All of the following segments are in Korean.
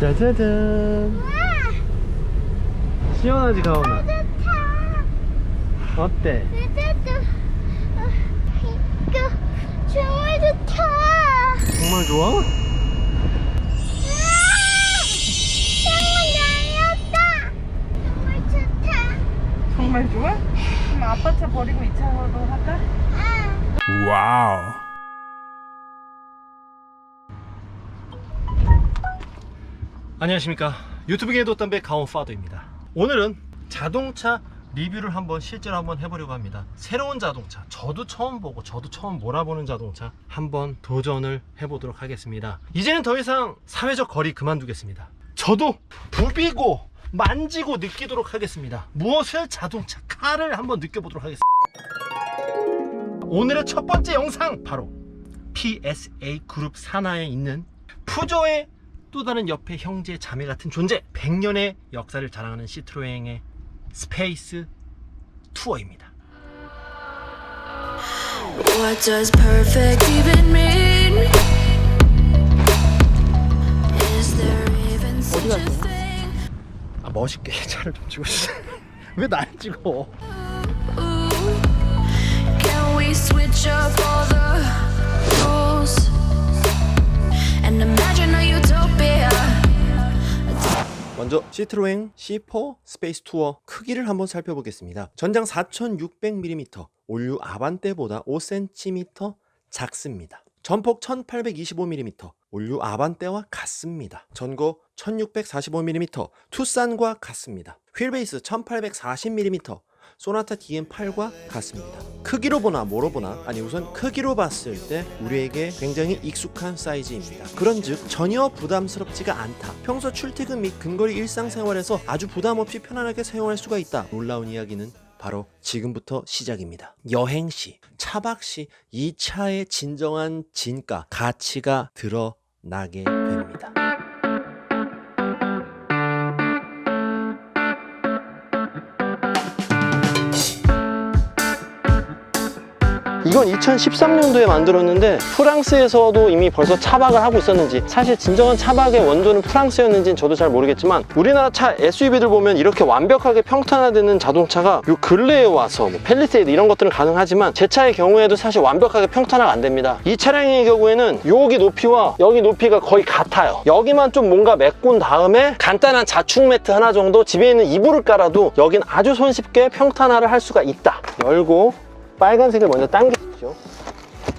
짜자잔 시원하지 가온아 어때? 이거 정말 좋다. 정말 좋아? 정말 날렸다. 정말 좋다. 정말 좋아? 그럼 아빠 차 버리고 이 차로 할까? 아. 안녕하십니까 유튜브계의 돛담배 가온 파더입니다 오늘은 자동차 리뷰를 한번 실제로 한번 해보려고 합니다. 새로운 자동차. 저도 처음 보고 저도 처음 몰아보는 자동차 한번 도전을 해보도록 하겠습니다. 이제는 더 이상 사회적 거리 그만두겠습니다. 저도 부비고 만지고 느끼도록 하겠습니다. 무엇을 자동차 카를 한번 느껴보도록 하겠습니다. 오늘의 첫 번째 영상 바로 PSA 그룹 산하에 있는 푸조의 또 다른 옆에 형제 자매 같은 존재 100년의 역사를 자랑하는 시트로행의 스페이스 투어입니다 What does perfect even mean? Is there even such a thing? 아 멋있게 차를 좀 찍어주세요 왜날 찍어 Ooh, can we switch up all the rules and imagine? 먼저 시트로행 C4 스페이스 투어 크기를 한번 살펴보겠습니다. 전장 4600mm, 올류 아반떼보다 5cm 작습니다. 전폭 1825mm, 올류 아반떼와 같습니다. 전고 1645mm, 투싼과 같습니다. 휠베이스 1840mm, 소나타 DM8과 같습니다. 크기로 보나 뭐로 보나 아니 우선 크기로 봤을 때 우리에게 굉장히 익숙한 사이즈입니다. 그런즉 전혀 부담스럽지가 않다. 평소 출퇴근 및 근거리 일상생활에서 아주 부담 없이 편안하게 사용할 수가 있다. 놀라운 이야기는 바로 지금부터 시작입니다. 여행 시, 차박 시 이 차의 진정한 진가, 가치가 드러나게 됩니다. 이건 2013년도에 만들었는데 프랑스에서도 이미 벌써 차박을 하고 있었는지 사실 진정한 차박의 원조는 프랑스였는지는 저도 잘 모르겠지만 우리나라 차 SUV들 보면 이렇게 완벽하게 평탄화되는 자동차가 요 근래에 와서 뭐 펠리세이드 이런 것들은 가능하지만 제 차의 경우에도 사실 완벽하게 평탄화가 안 됩니다. 이 차량의 경우에는 여기 높이와 여기 높이가 거의 같아요. 여기만 좀 뭔가 메꾼 다음에 간단한 자축 매트 하나 정도 집에 있는 이불을 깔아도 여긴 아주 손쉽게 평탄화를 할 수가 있다. 열고 빨간색을 먼저 당기십시오.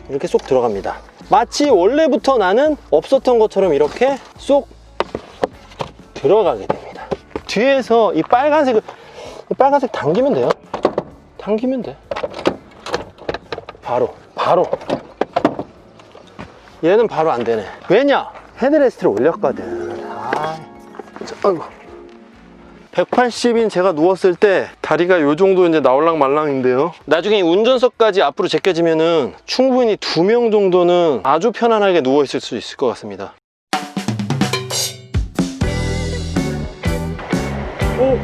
이렇게 쏙 들어갑니다. 마치 원래부터 나는 없었던 것처럼 이렇게 쏙 들어가게 됩니다. 뒤에서 이 빨간색을 이 빨간색 당기면 돼요. 당기면 돼. 바로 바로 얘는 바로 안 되네. 왜냐? 헤드레스트를 올렸거든. 아, 저, 아이고. 180인 제가 누웠을 때 다리가 요 정도 이제 나올랑 말랑인데요. 나중에 이 운전석까지 앞으로 제껴지면은 충분히 두 명 정도는 아주 편안하게 누워 있을 수 있을 것 같습니다. 오!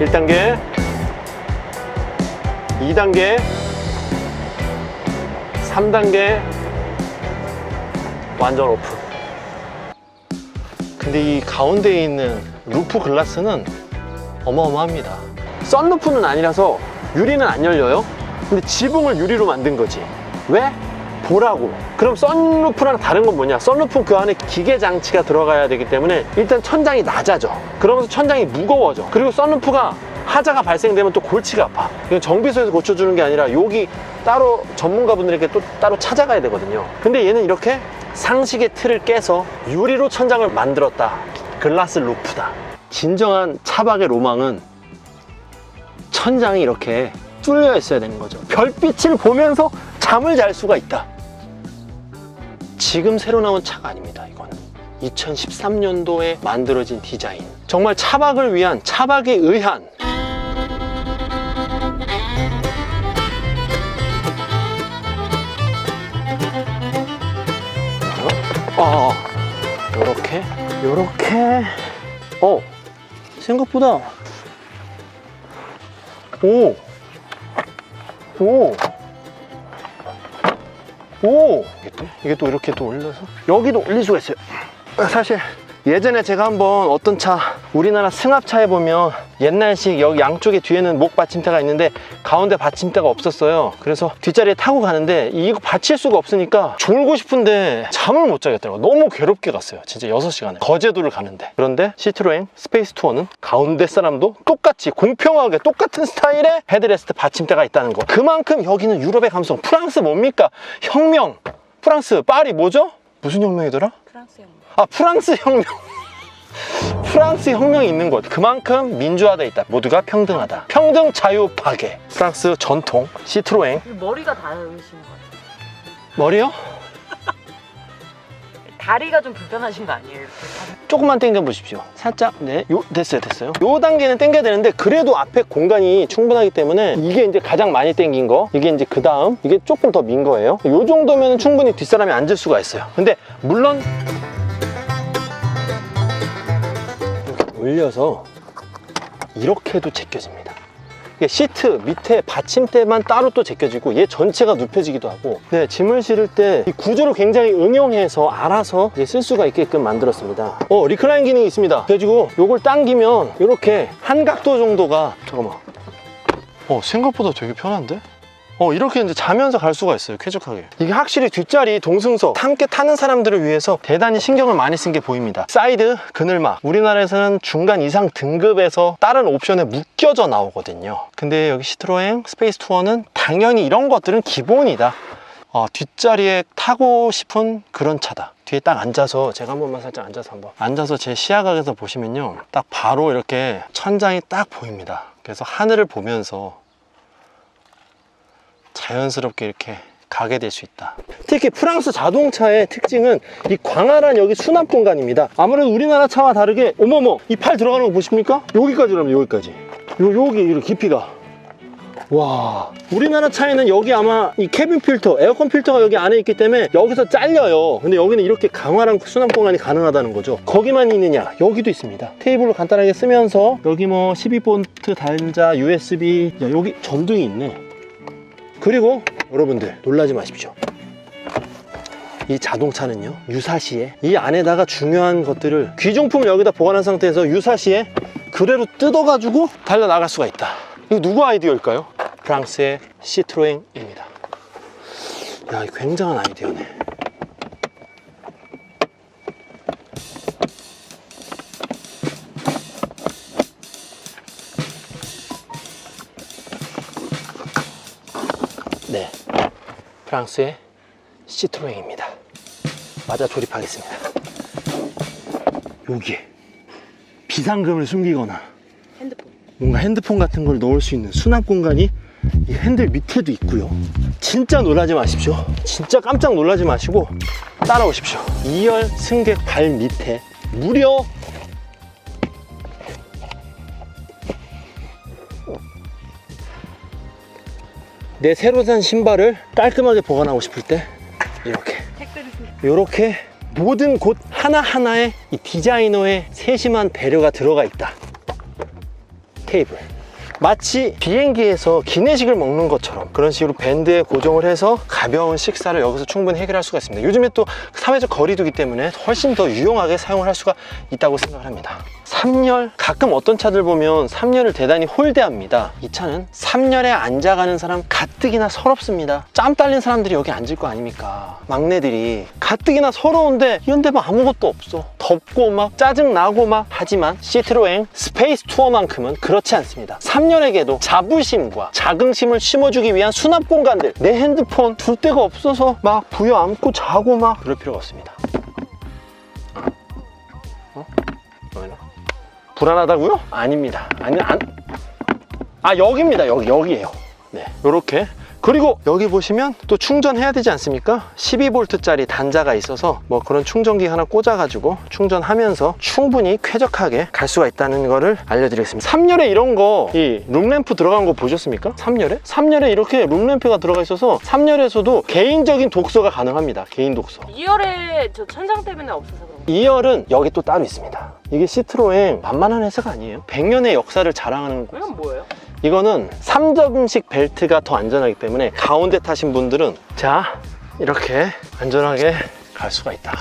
1단계, 2단계, 3단계, 완전 오픈. 근데 이 가운데에 있는 루프 글라스는 어마어마합니다. 썬루프는 아니라서 유리는 안 열려요. 근데 지붕을 유리로 만든 거지. 왜? 보라고. 그럼 썬루프랑 다른 건 뭐냐? 썬루프 그 안에 기계 장치가 들어가야 되기 때문에 일단 천장이 낮아져. 그러면서 천장이 무거워져. 그리고 썬루프가 하자가 발생되면 또 골치가 아파. 이건 정비소에서 고쳐주는 게 아니라 여기 따로 전문가분들에게 또 따로 찾아가야 되거든요. 근데 얘는 이렇게 상식의 틀을 깨서 유리로 천장을 만들었다. 글라스 루프다. 진정한 차박의 로망은 천장이 이렇게 뚫려 있어야 되는 거죠. 별빛을 보면서 잠을 잘 수가 있다. 지금 새로 나온 차가 아닙니다. 이거는 2013년도에 만들어진 디자인. 정말 차박을 위한 차박에 의한 어, 요렇게 요렇게 어 생각보다 오 오. 오! 이게 또, 이게 또 이렇게 또 올려서 여기도 올릴 수가 있어요. 사실 예전에 제가 한번 어떤 차 우리나라 승합차에 보면 옛날식 여기 양쪽에 뒤에는 목 받침대가 있는데 가운데 받침대가 없었어요. 그래서 뒷자리에 타고 가는데 이거 받칠 수가 없으니까 졸고 싶은데 잠을 못 자겠더라고요. 너무 괴롭게 갔어요. 진짜 6시간을 거제도를 가는데. 그런데 시트로엔 스페이스 투어는 가운데 사람도 똑같이 공평하게 똑같은 스타일의 헤드레스트 받침대가 있다는 거. 그만큼 여기는 유럽의 감성. 프랑스 뭡니까? 혁명. 프랑스 파리 뭐죠? 무슨 혁명이더라? 프랑스 형. 아 프랑스 혁명. 프랑스 혁명이 있는 곳. 그만큼 민주화돼 있다. 모두가 평등하다. 평등 자유 파괴. 프랑스 전통 시트로엥 머리가 다르신 것 같아요. 머리요? 다리가 좀 불편하신 거 아니에요? 이렇게 조금만 당겨 보십시오. 살짝 네 요, 됐어요 됐어요. 요 단계는 당겨야 되는데 그래도 앞에 공간이 충분하기 때문에 이게 이제 가장 많이 당긴 거. 이게 이제 그 다음. 이게 조금 더 민 거예요. 요 정도면 충분히 뒷사람이 앉을 수가 있어요. 근데 물론 올려서 이렇게도 제껴집니다. 시트 밑에 받침대만 따로 또 제껴지고 얘 전체가 눕혀지기도 하고 네, 짐을 실을 때 이 구조를 굉장히 응용해서 알아서 쓸 수가 있게끔 만들었습니다. 어 리클라인 기능이 있습니다. 그래가지고 요걸 당기면 이렇게 한 각도 정도가 잠깐만. 어 생각보다 되게 편한데? 어 이렇게 이제 자면서 갈 수가 있어요 쾌적하게. 이게 확실히 뒷자리 동승석 함께 타는 사람들을 위해서 대단히 신경을 많이 쓴 게 보입니다. 사이드 그늘막. 우리나라에서는 중간 이상 등급에서 다른 옵션에 묶여져 나오거든요. 근데 여기 시트로엥 스페이스 투어는 당연히 이런 것들은 기본이다. 어, 뒷자리에 타고 싶은 그런 차다. 뒤에 딱 앉아서 제가 한 번만 살짝 앉아서 한번. 앉아서 제 시야각에서 보시면요. 딱 바로 이렇게 천장이 딱 보입니다. 그래서 하늘을 보면서 자연스럽게 이렇게 가게 될 수 있다. 특히 프랑스 자동차의 특징은 이 광활한 여기 수납 공간입니다. 아무래도 우리나라 차와 다르게 어머머 이 팔 들어가는 거 보십니까? 여기까지라면 여기까지. 요 여기 이렇게 깊이가 와 우리나라 차에는 여기 아마 이 캐빈 필터 에어컨 필터가 여기 안에 있기 때문에 여기서 잘려요 근데 여기는 이렇게 강화한 수납 공간이 가능하다는 거죠 거기만 있느냐 여기도 있습니다 테이블로 간단하게 쓰면서 여기 뭐 12V 단자 USB 야, 여기 전등이 있네 그리고 여러분들 놀라지 마십시오. 이 자동차는요 유사시에 이 안에다가 중요한 것들을 귀중품을 여기다 보관한 상태에서 유사시에 그대로 뜯어가지고 달려나갈 수가 있다. 이거 누구 아이디어일까요? 프랑스의 시트로엥입니다. 야, 이 굉장한 아이디어네 네, 프랑스의 시트로엥입니다. 맞아 조립하겠습니다. 여기에 비상금을 숨기거나 핸드폰. 뭔가 핸드폰 같은 걸 넣을 수 있는 수납 공간이 이 핸들 밑에도 있고요. 진짜 놀라지 마십시오. 진짜 깜짝 놀라지 마시고 따라오십시오. 2열 승객 발 밑에 무려 내 새로 산 신발을 깔끔하게 보관하고 싶을 때 이렇게 이렇게 모든 곳 하나하나에 이 디자이너의 세심한 배려가 들어가 있다. 테이블. 마치 비행기에서 기내식을 먹는 것처럼 그런 식으로 밴드에 고정을 해서 가벼운 식사를 여기서 충분히 해결할 수가 있습니다. 요즘에 또 사회적 거리두기 때문에 훨씬 더 유용하게 사용을 할 수가 있다고 생각을 합니다. 3열 가끔 어떤 차들 보면 3열을 대단히 홀대합니다. 이 차는 3열에 앉아가는 사람 가뜩이나 서럽습니다. 짬 딸린 사람들이 여기 앉을 거 아닙니까? 막내들이 가뜩이나 서러운데 이런 데뭐 아무것도 없어. 덥고 막 짜증 나고 막 하지만 시트로엥 스페이스 투어만큼은 그렇지 않습니다. 3열에게도 자부심과 자긍심을 심어주기 위한 수납 공간들 내 핸드폰 둘 데가 없어서 막 부여 안고 자고 막 그럴 필요가 없습니다. 불안하다고요? 아닙니다. 아니 안. 아 여기입니다. 여기 여기에요. 네, 이렇게 그리고 여기 보시면 또 충전해야 되지 않습니까? 12V짜리 단자가 있어서 뭐 그런 충전기 하나 꽂아가지고 충전하면서 충분히 쾌적하게 갈 수가 있다는 거를 알려드리겠습니다. 3열에 이런 거, 이 룸램프 들어간 거 보셨습니까? 3열에? 3열에 이렇게 룸램프가 들어가 있어서 3열에서도 개인적인 독서가 가능합니다. 개인 독서. 2열에 저 천장 때문에 없어서 그런 거 2열은 여기 또 따로 있습니다. 이게 시트로행 만만한 회사가 아니에요. 100년의 역사를 자랑하는 이건 뭐예요? 이거는 3점식 벨트가 더 안전하기 때문에 가운데 타신 분들은 자 이렇게 안전하게 갈 수가 있다